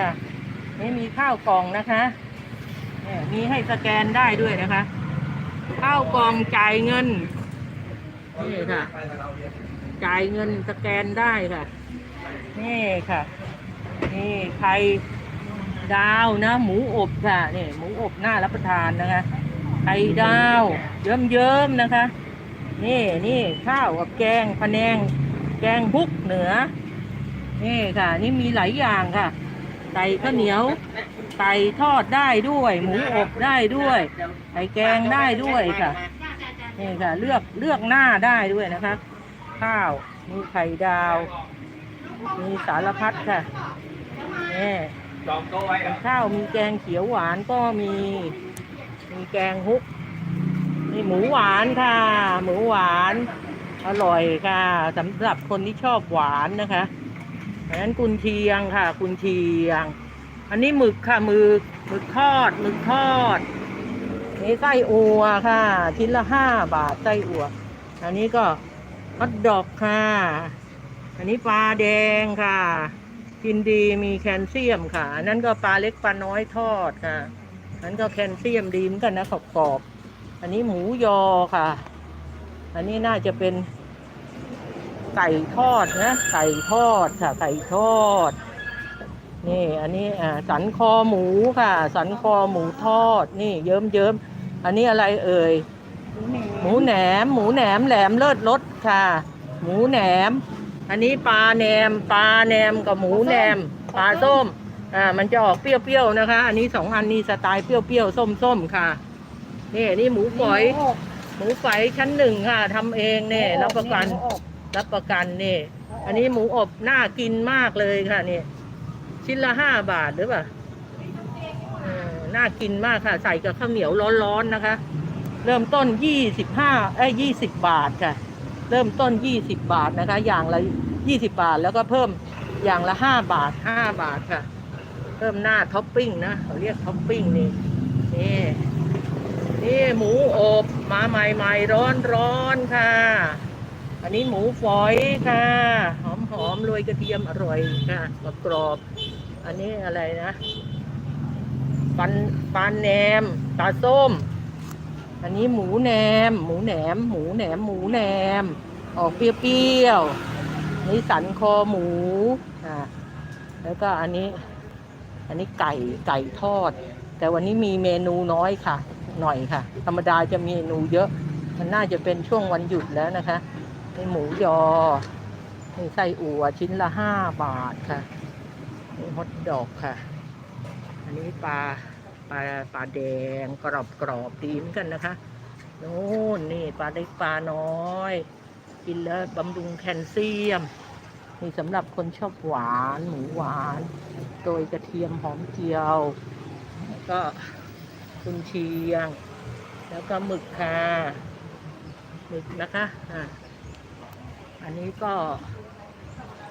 ค่ะ นี่มีข้าวกล่องนะคะนี่มีให้สแกนได้ด้วยนะคะ ข้าวกล่องจ่ายเงินนี่ค่ะ จ่ายเงินสแกนได้ค่ะ นี่ค่ะ นี่ไข่ดาวนะ หมูอบค่ะนี่หมูอบน่ารับประทานนะคะไข่ดาวเยิ้มๆนะคะ นี่นี่ข้าวกับแกงพะแนง แกงบุกเหนือ นี่ค่ะ นี่มีหลายอย่างค่ะ ไก่ข้าวเหนียวไก่ทอดได้ด้วย หมูอบได้ด้วยไก่แกงได้ด้วยค่ะนี่ค่ะ เลือกเลือกหน้าได้ด้วยนะคะ ข้าวมีไข่ดาว มีสารพัดค่ะนี่ข้าวมีแกงเขียวหวานก็มี มีแกงฮุกมีหมูหวานค่ะ หมูหวาน อร่อยค่ะสำหรับคนที่ชอบหวานนะคะ อันนั้นกุนเชียงค่ะกุนเชียง อันนี้หมึกค่ะหมึกหมึกทอดหมึกทอดนี่ไส้อัวค่ะ ชิ้นละห้าบาทไส้อัว อันนี้ก็ฮอทดอกค่ะ อันนี้ปลาแดงค่ะกินดีมีแคลเซียมค่ะอันนั้นก็ปลาเล็กปลาน้อยทอดค่ะอันนั้นก็แคลเซียมดีเหมือนกันนะกรอบๆอันนี้หมูยอค่ะ อันนี้น่าจะเป็น ไก่ทอดนะไก่ทอดค่ะไก่ทอด นี่อันนี้อ่าสันคอหมูค่ะ สันคอหมูทอดนี่เยิ้มเยิ้มๆอันนี้อะไรเอ่ยหมูแหนม หมูแหนมแหลมเลิศรสค่ะ หมูแหนม อันนี้ปลาแหนมปลาแหนมกับหมูแหนมปลาส้มอ่ามันจะออกเปรี้ยวๆนะคะ อันนี้สองอันนี้สไตล์เปรี้ยวๆส้มๆค่ะนี่นี่หมูฝอยหมูฝอยชั้นหนึ่งค่ะทำเองเนี่ยรับประกัน รับประกันนี่อันนี้หมูอบน่ากินมากเลยค่ะนี่ชิ้นละห้าบาทหรือเปล่าเออน่ากินมากค่ะ ใส่กับข้าวเหนียวร้อนๆนะคะ เริ่มต้นยี่สิบห้าเอ้ยยี่สิบบาทค่ะ เริ่มต้นยี่สิบบาทนะคะ อย่างละยี่สิบาทแล้วก็เพิ่มอย่างละห้าบาทห้าบาทค่ะ เพิ่มหน้าท็อปปิ้งนะเขาเรียกท็อปปิ้งนี่นี่นี่หมูอบมาใหม่ๆร้อนๆค่ะ อันนี้หมูฝอยค่ะ หอมหอมๆโรยกระเทียมอร่อยค่ะกรอบอันนี้อะไรนะปันปลาแหนมปลาส้ม อันนี้หมูแหนม หมูแหนม หมูแหนม หมูแหนม ออกเปรี้ยวๆนี่สันคอหมูอ่าแล้วก็อันนี้อันนี้ไก่ไก่ทอด แต่วันนี้มีเมนูน้อยค่ะ หน่อยค่ะ ธรรมดาจะมีเมนูเยอะ มันน่าจะเป็นช่วงวันหยุดแล้วนะคะ นี่หมูยอนี่ไส้อั่วชิ้นละห้าบาทค่ะนี่ฮอทดอกค่ะ อันนี้ปลาปลาปลาแดงกรอบกรอบดีเหมือนกันนะคะโน่นนี่ปลาเล็กปลาน้อย กินแล้วบำรุงแคลเซียมนี่สำหรับคนชอบหวานหมูหวานโดยกระเทียมหอมเจียวแล้วก็กุนเชียง แล้วก็หมึกค่ะหมึกนะคะอะ อันนี้ก็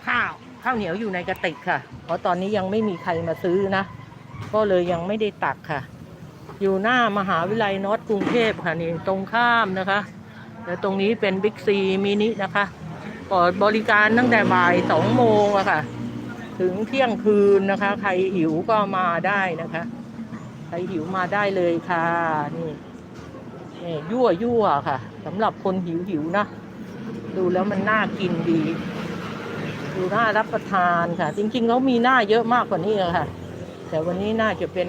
ข้าวข้าวเหนียวอยู่ในกระติกค่ะ เพราะตอนนี้ยังไม่มีใครมาซื้อนะ ก็เลยยังไม่ได้ตักค่ะ อยู่หน้ามหาวิทยาลัยนอตกรุงเทพค่ะนี่ตรงข้ามนะคะแล้วตรงนี้เป็นบิ๊กซีมินินะคะเปิดบริการตั้งแต่บ่ายสองโมงอะค่ะ ถึงเที่ยงคืนนะคะ ใครหิวก็มาได้นะคะ ใครหิวมาได้เลยค่ะ นี่นี่ยั่วยั่วค่ะสำหรับคนหิวหิวนะ ดูแล้วมันน่ากินดี ดูน่ารับประทานค่ะ จริงๆเขามีหน้าเยอะมากกว่านี้ค่ะ แต่วันนี้น่าจะเป็น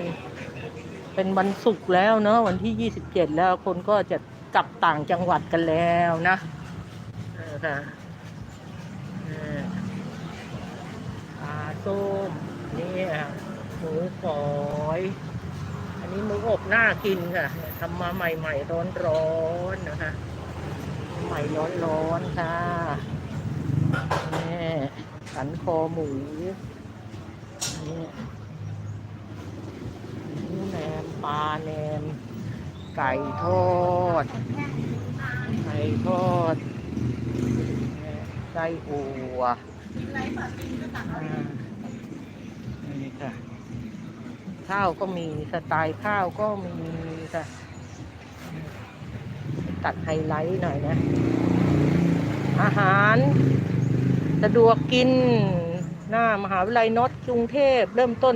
เป็นวันศุกร์แล้วเนอะวันที่ยี่สิบเจ็ดแล้วคนก็จะกลับต่างจังหวัดกันแล้วนะเออค่ะเออปลาส้มนี่หมูฝอย อันนี้หมูอบน่ากินค่ะทำมาใหม่ ๆ ร้อนๆนะคะ ใหม่ร้อนๆค่ะนี่สันคอหมูนี่หมูแหนมปลาแหนมไก่ทอด ไก่ทอดเนี่ยไส้อัวนี่ค่ะ ข้าวก็มีสไตล์ข้าวก็มีค่ะ ตัดไฮไลท์หน่อยนะ อาหารสะดวกกิน หน้ามหาวิทยาลัยนอตกรุงเทพเริ่มต้น